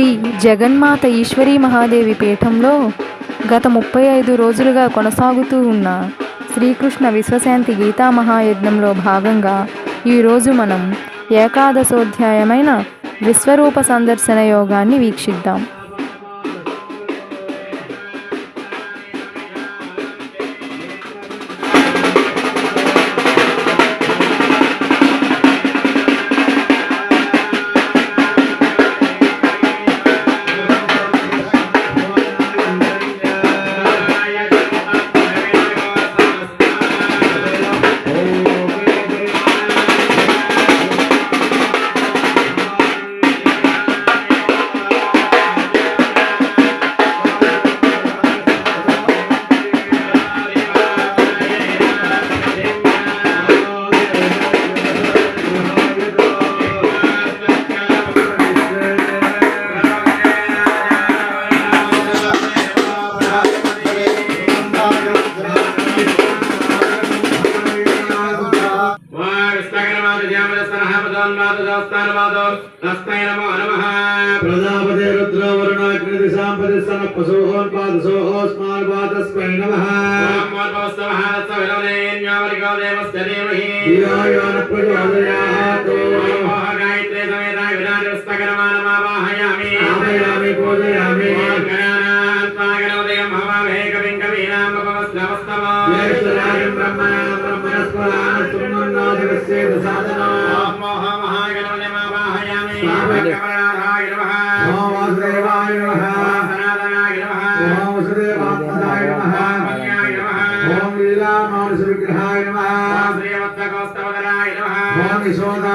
శ్రీ జగన్మాత ఈశ్వరీ మహాదేవి పీఠంలో గత ముప్పై ఐదు రోజులుగా కొనసాగుతూ ఉన్న శ్రీకృష్ణ విశ్వశాంతి గీతా మహాయజ్ఞంలో భాగంగా ఈరోజు మనం ఏకాదశోధ్యాయమైన విశ్వరూప సందర్శన యోగాన్ని వీక్షిద్దాం. सम पशोहोन पाद सोहोस्मार पादस्मै नमः। ओम पादस्मः सविनवने न्यावरिकादेवस्य देवहि। यो यो न प्रचोदयात्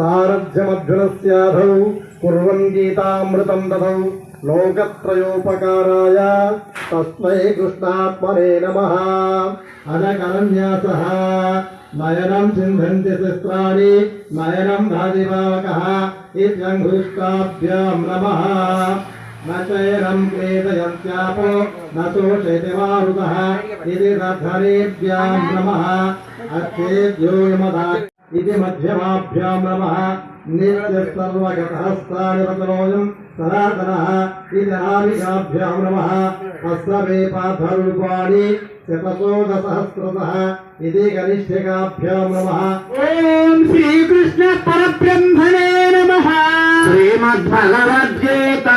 सारथ्यमध्वनस्याधौ कुर्वन् गीतामृतं दधौ लोकत्रयोपकाराय तस्मै कृष्णात्मने नमः। अनकरन्यासः नयनं सिन्धन्ति शस्त्राणि नयनं न चैनम क्लेदयन्त्यापो न शोषयति मारुतः इति रथरेभ्यां ఇది మధ్యమాభ్యాం నమ నీరజసర్వగతహస్తానిపతనోయం సనాతనः ఇది నాభికాభ్యాం నమः హస్తమే పార్థరూపాణి శతశోకసహస్రతः ఇది కనిష్ఠికాభ్యాం నమः ఓం శ్రీకృష్ణ పరబ్రహ్మణే నమః శ్రీమద్భగవద్గీత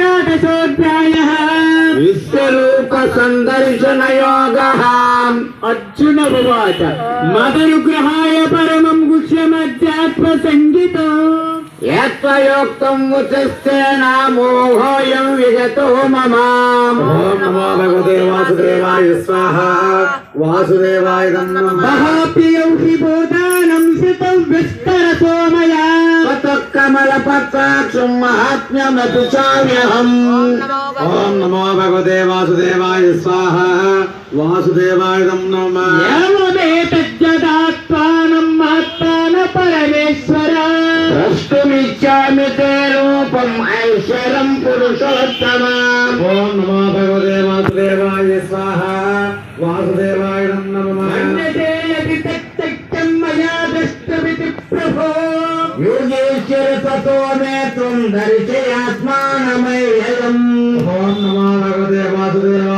అపాయాకాదశోధ్యాయः విశ్వరూప సందర్శన యోగः అర్జున ఉవాచ. మదనుగ్రహాయ పరమం గుహ్యమధ్యాత్మ సంగీత యత్వయోక్తం ఉచస్తేనామోహోయం విగతో మమ. ఓం నమో భగవతే వాసుదేవాయ స్వాహ. వాసుదేవాయ నమః. మహాప్రియం హి బోధానం సితం విస్తరతో మయా కమలపత్రాక్షం మహాత్మ్యమతు చామ్యహం ఓం నమో భగవతే వాసుదేవాయ స్వాహ. వాసుదేవాయుధం నమ ఏమే తజ్జదాత్మానం ఆత్మాన పరమేశ్వర. ద్రష్టుమిచ్చామి తే రూపం ఐశ్వరం పురుషోత్తమ. ఓం నమో భగవదే వాసుదేవాయ స్వాహ. వాసుదేవాయుధం నమ యోగేశ్వర తతో మే త్వం దర్శయాత్మానమయ్యలం ఓం నమో భగవదే వాసుదేవా.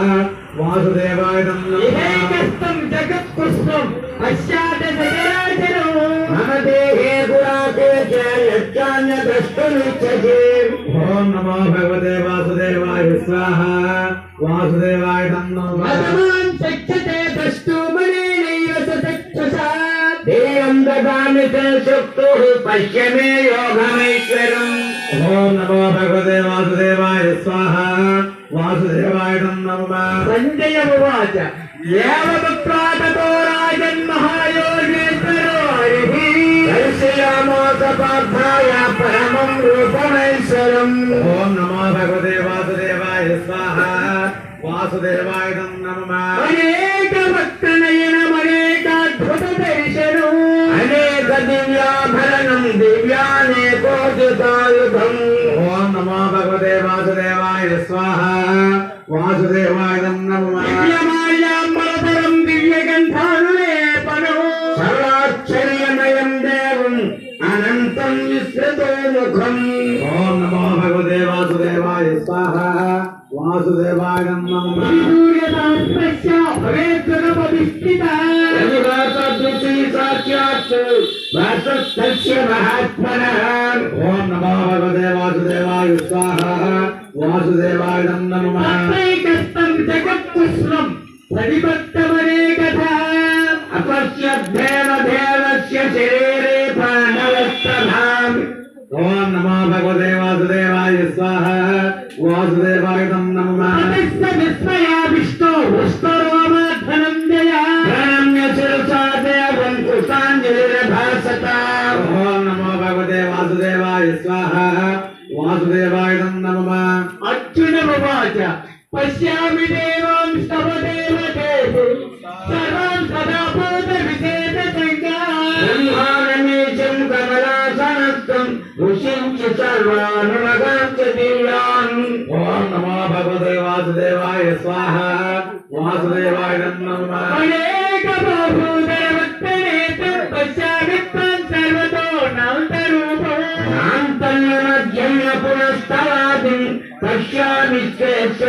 వాసుదేవాయ నమః. ఏకస్తం జగత్కృష్ణం పశ్చాత్ సచరాచరం మమ దేహే గురాకే చ యచ్చాన్య ద్రష్టుమిచ్చసి ఓం నమో భగవతే వాసుదేవాయ స్వాహ. వాసుదేవాయ నమః మతమాన్ శక్యతే ద్రష్టుమనేనైవ సచక్షుషా దేవం దదామి తే శక్తుః పశ్య మే యోగమైశ్వరం. ఓం నమో భగవతే వాసుదేవాయ స్వాహ. వాసుదేవాయ నమః. సంజయ ఉవాచ ఏవత్రాతతో రాజన్ మహాయోగేశ్వరో హరిః దర్శయామాస పార్థాయ పరమం రూపమైశ్వరం. ఓం నమో భగవతే వాసుదేవాయ స్వాహ. వాసుదేవాయ నమః. అనేక భక్తనయనం అనేకాద్భుత దర్శనం అనేక దివ్యాభరణం దివ్యానేకోజితాయుధం ఓం నమో భగవతే వాసుదేవాయ స్వాహ. వాసుదేవాయ నమః. దివ్యమాల్యాంబరధరం దివ్యగంధానులేపనం సర్వాశ్చర్యమయం దేవం అనంతం విశ్రుతో ముఖం. ఓం నమో భగవతే వాసుదేవాయ స్వాహ. వాసుదేవాయ సాక్షాత్ మహాత్మనః. ఓం నమో వాసుదేవాయ స్వాహ. वासुदेवायम् नमः। तत्रैकस्तम् जगत्कुश्रम् प्रतिपत्तमनेकथा अपश्य देवदेवस्य शरीरे प्राणवस्तभाम् ॐ नमो भगवते वासुदेवाय स्वाहा। वासुदेवाय तं नमः। विस्मयाभिष्टो हृष्टरोमाध्वनन्दया प्रणम्य शिरसा देवम् कृताञ्जलिर्भासता ॐ नमो भगवते वासुदेवाय स्वाहा। वासुदेवाय స్వాహ వాసుదేవాయ నమః అర్జున ఉవాచ పశ్యామి దేవాం స్తవ దేవదేవు సర్వాన్ సదా భూత విశేష బ్రహ్మానమేశం కమలాసనస్థం ఋషిం చ సర్వానుమగాంచ దివ్యాన్. ఓం నమో భగవతే వాసుదేవాయ స్వాహ. వాసుదేవాయ నమః. అనేక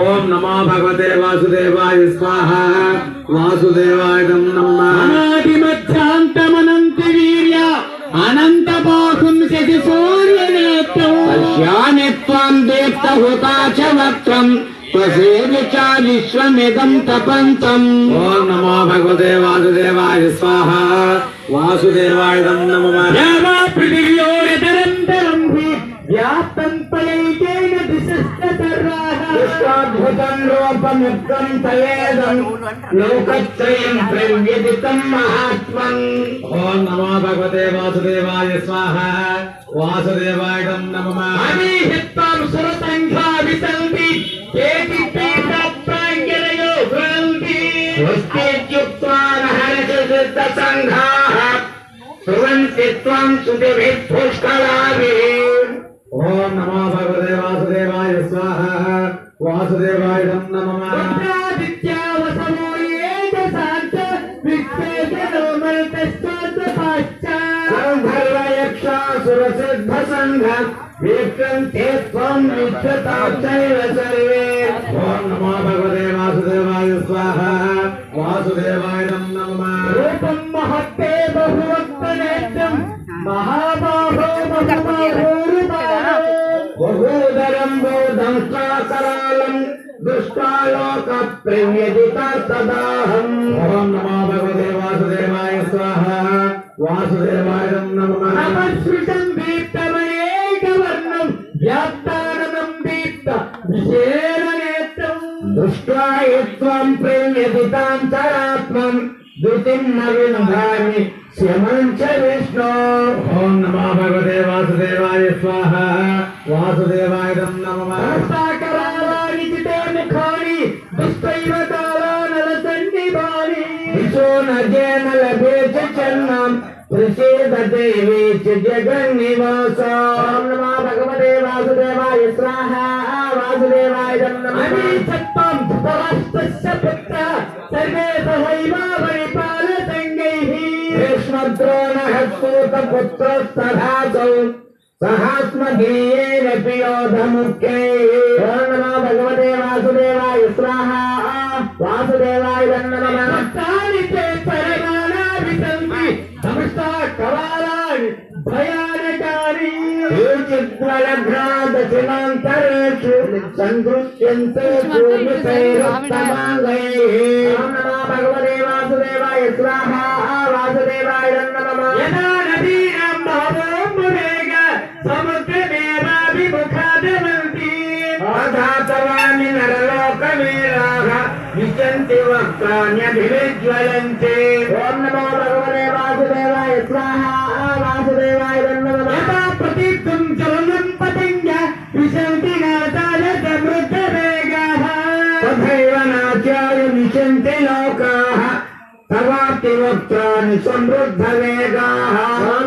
ఓం నమో భగవతే వాసుదేవాయ స్వాహ. వాసుదేవాయ నమః. త్వమక్షరం పరమం వేదితవ్యం త్వమస్య విశ్వస్య పరం నిధానం త్వమవ్యయస్యాచ్యుత ధర్మగోప్త సనాతనస్వం పురుషో మతో మే ఓం నమో భగవతే వాసుదేవాయ స్వాహ. వాసుదేవాయ నమః అనాది మధ్యాంతమనంత వీర్య అనంత ఓం నమో పృథివ్యోరతరంతరం వ్యాప్తం సర్వాః. విశ్వాద్భుతం రూపముక్తం తయేదం లోకత్రయం ప్రవ్యదితం మహాత్మం. ఓం నమో భగవతే వాసుదేవాయ స్వాహ. వాసుదేవాయ నమః అనిహిత్వం సురసంఘా విసంతి సుతిభిః పుష్కలాభిः ఓం నమో భగవతే వాసుదేవాయ స్వాహ వాసుదేవాయ నమః దుష్టాలోక ప్రేమ్యజితార్థదాహం ఓం నమో భగవతే వాసుదేవాయ స్వాహ. వాసుదేవాయ నమః. నమస్కృతం దీప్తమనేకవర్ణం వ్యాప్తాననం దీప్త విశేషనేత్రం దృష్ట్వా త్వం ప్రేమ్యజితాం विन्धामि श्यमं च विष्णो ओम नमो भगवते वासुदेवाय स्वाहा। वासुदेवाय तं नमः। साकरालारिजिते मुखानि दुष्टैव कालानलसन्निभानि विशो नर्येण लभे च च नमो भगवते वासुदेवाय स्वाहा। वासुदेवाय नमः। अमी सत्त्वं पुत्र सर्वे सहैव భీష్మద్రోణ హస్తూత పుత్రస్తథాసౌ సహాస్మధీయేన పియోధముఖ్యై ఓం నమో భగవతే వాసుదేవాయ స్వాహ వాసుదేవాయ నమః తాని చే పరమాణా విసంతి సమస్త కవాలాని భయానకాని చిత్రలఘ్నాదశిలాంతరేషు సందృశ్యంతే పూర్ణితైరుత్తమాంగైః ఓం నమో భగవతే వాసుదేవాయ స్వాహ వాసుదేవాయ నమః. యదా నదీనాం భావోమువేగ సముద్రమేవాభిముఖాదవంతి ఆధాతవాని నరలోకమేలాః విశంతి వక్తాన్యభివిజ్వలంతి ఓం నమో భగవతే వాసుదేవాయ స్వాహ వాసుదేవాయ भवाप्तिमुक्तानि समृद्धवेगाः।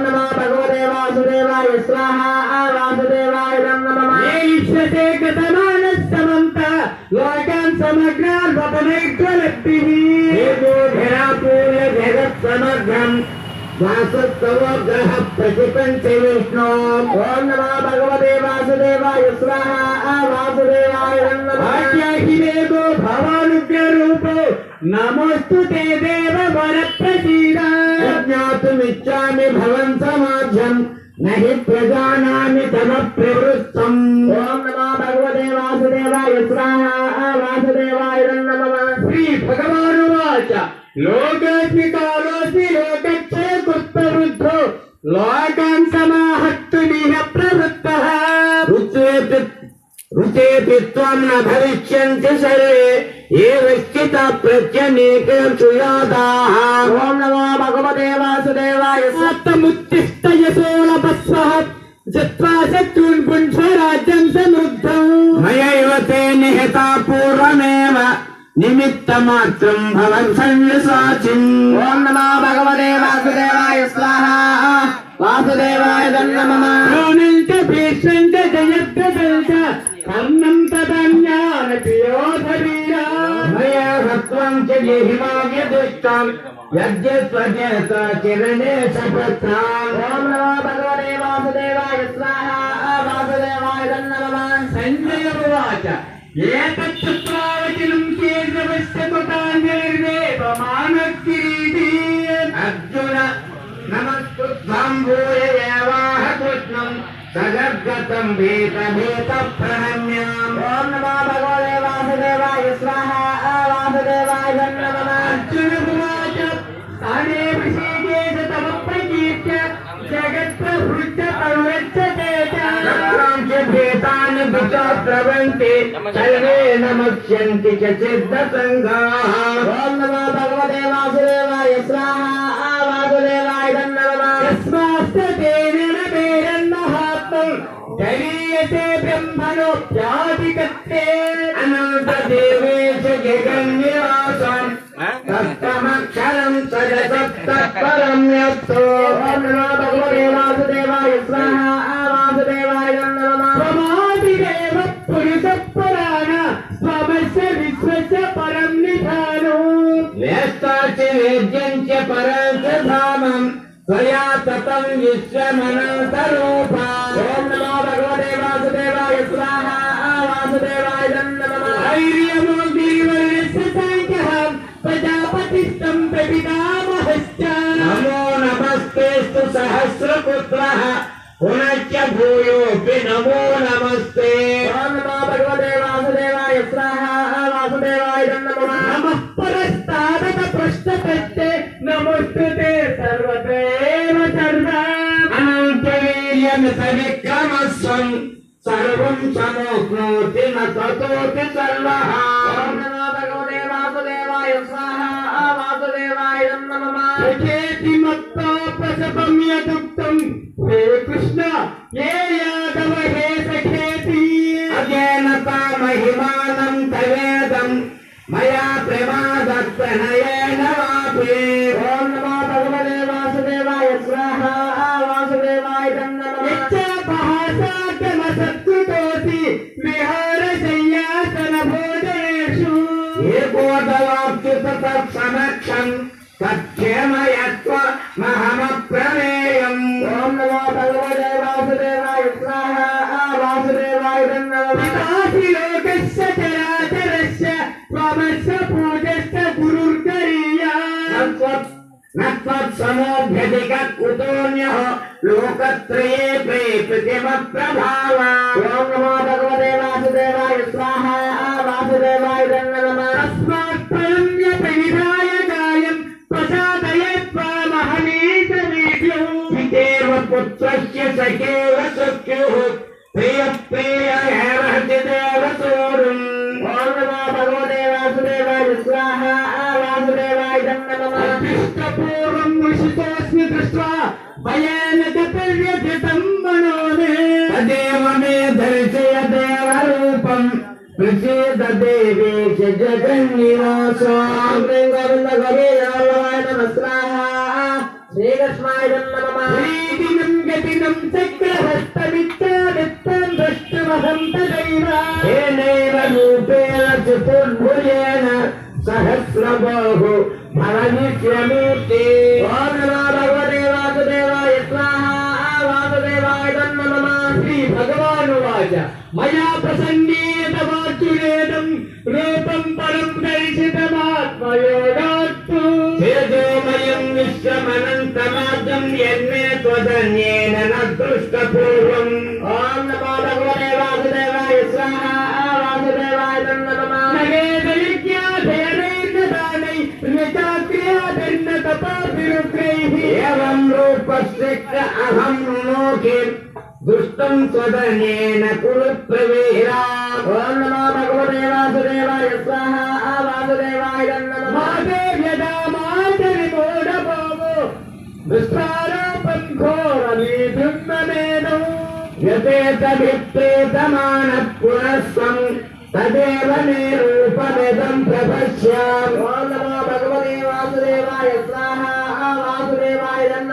नमः भगवते वासुदेवाय स्वाहा वासुदेवाय नमः ये इष्यते कृतमानस्तमन्त लोकान् समग्रान् वपनैज्वलप्तिः हे बोधिरा पूर्य जगत् समग्रम् वासुस्तव ग्रह प्रचितं च विष्णो। ॐ नमः भगवते वासुदेवाय स्वाहा वासुदेवाय नमः भाग्याहि देवो नमोस्तुते देव वरप्रसीद ज्ञातुमिच्छामि भवन् समाज्यम् न हि प्रजानामि तव प्रवृत्तम् भगवते वासुदेवाय स्वाहा वासुदेवाय नमः। श्री भगवानुवाच लोकेऽस्मिका ఓం నమో భగవతే వాసుదేవాయ సత్తముత్తిష్ట యశోలభస్వః జత్వా శత్రున్ పుంస రాజ్యం సమృద్ధం. మయైవ తే నిహతా పూర్వమేవ నిమిత్తమాత్రం భవన్ సన్యసాచిం ఓం నమో భగవతే వాసుదేవాయ స్వాహ. వాసుదేవాయ నమః ద్రోణంచ భీష్మంచ జయద్రథంచ కర్ణం తదన్యాన మయా సత్వం చ జహిమాగ్య దుష్టం. యజ్ఞస్వజేత చిరణే సపత్రాం. ఓం నమో భగవతే వాసుదేవాయ స్వాహ. వాసుదేవాయ నమః సంజయ ఉవాచ ఏతత్ప్రావచనం కేశవస్య కృతాంజలిర్వేపమానకిరీటీ అర్జున నమస్తుభ్యం భూయ ఏవాహ सगद्गतम् भीतभीतप्रहम्याम् ॐ नमो भगवते वासुदेवाय स्वाहा अवासुदेवाय नमः अर्जुनमुवाच स्थाने ऋषिकेश तव प्रकीर्त्य जगत्प्रभृत्य प्रवृच्छते च भीतान् भृता वासुदेवाय स्वाहा अवासुदेवाय ब्रह्मणोऽप्यादिकत्ते अनन्तदेवेश जगन्निवासम् दत्तमक्षरम् स जसत्तत्परम् यत्तो भगवदेवासुदेवाय स्वाहा। वासुदेवाय प्रमादिदेव पुरुषपराण स्वमस्य विश्वस्य परम् निधानो। व्यस्तास्य वेद्यम् च परम् च धामम् సహస్రపుత్రः పునశ్చ భూయోపి నమో నమస్తే ఓం నమో భగవతే వాసుదేవాయ స్వాహ వాసుదేవాయ నమః విహార శయ్యాసన अधिकूतोऽन्यः लोकत्रये भगवते वासुदेवाय स्वाहा वासुदेवाय तस्मात्प्रयुम्य प्रणिधाय गायम् प्रसादयत्वा महनीशमीभ्यो पितेव पुत्रस्य గోవిందాయ నమస్కార శ్రీకృష్ణాయ నమః శ్రీదినం గతినం చక్రహస్తమిత్యాదిత్తం దృష్టమహం తదైవ ఏనైవ రూపేణ చతుర్భుజేన రూపస్య అహం లోకే దుష్టం స్వదనేన కురు ప్రవీరా ఓం నమో భగవతే వాసుదేవాయ స్వాహ వాసుదేవాయ నమః మాదే యదా మాతరి మూఢభావో దుష్టారోపం ఘోరమీదున్నమేనో యతేతభిప్రేతమాన పునస్వం తదేవ మే రూపమిదం ప్రపశ్యామి ఓం నమో భగవతే వాసుదేవాయ స్వాహ వాసుదేవాయ నమః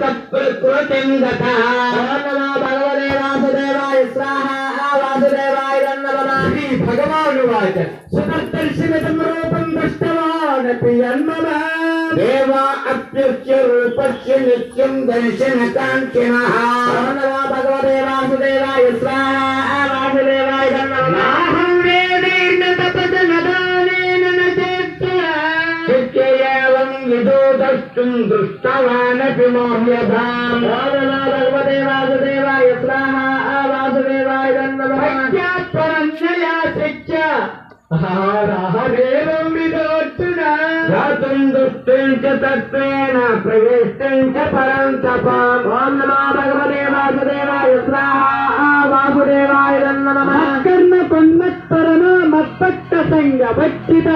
ప్రకృతిం గతః ఓం నమో భగవతే వాసుదేవాయ స్వాహ వాసుదేవాయ శ్రీ భగవానువాచ సుదర్శనమిదం రూపం దృష్టవానపి అన్మమ దేవా అప్యుచ్య రూపస్య నిత్యం దర్శనకాంక్షిణః విదూతస్తుం దృష్టవానపి మోహ్యధాం ఓం నమో భగవతే వాసుదేవాయ స్వాహ వాసుదేవాయ నమః పరన్నయా శిక్ష. ఆహారేవం విదోర్చున రాతుం దుష్టం చ తత్వేన ప్రవేష్టం చ పరం తప. ఓం నమో భగవతే వాసుదేవాయ స్వాహ వాసుదేవాయ నమః కర్మ కొన్మత్పరమ మత్పట్ట సంగ భక్షిత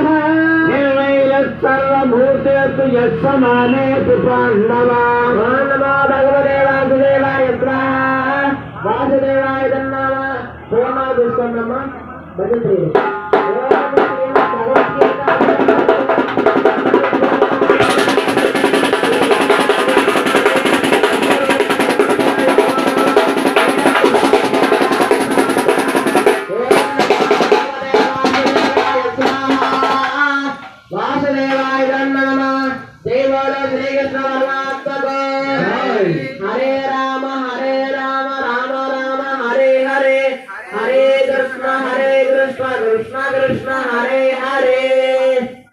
నిర్వైర సర్వభూతేషు యస్సమానేషు పాండవ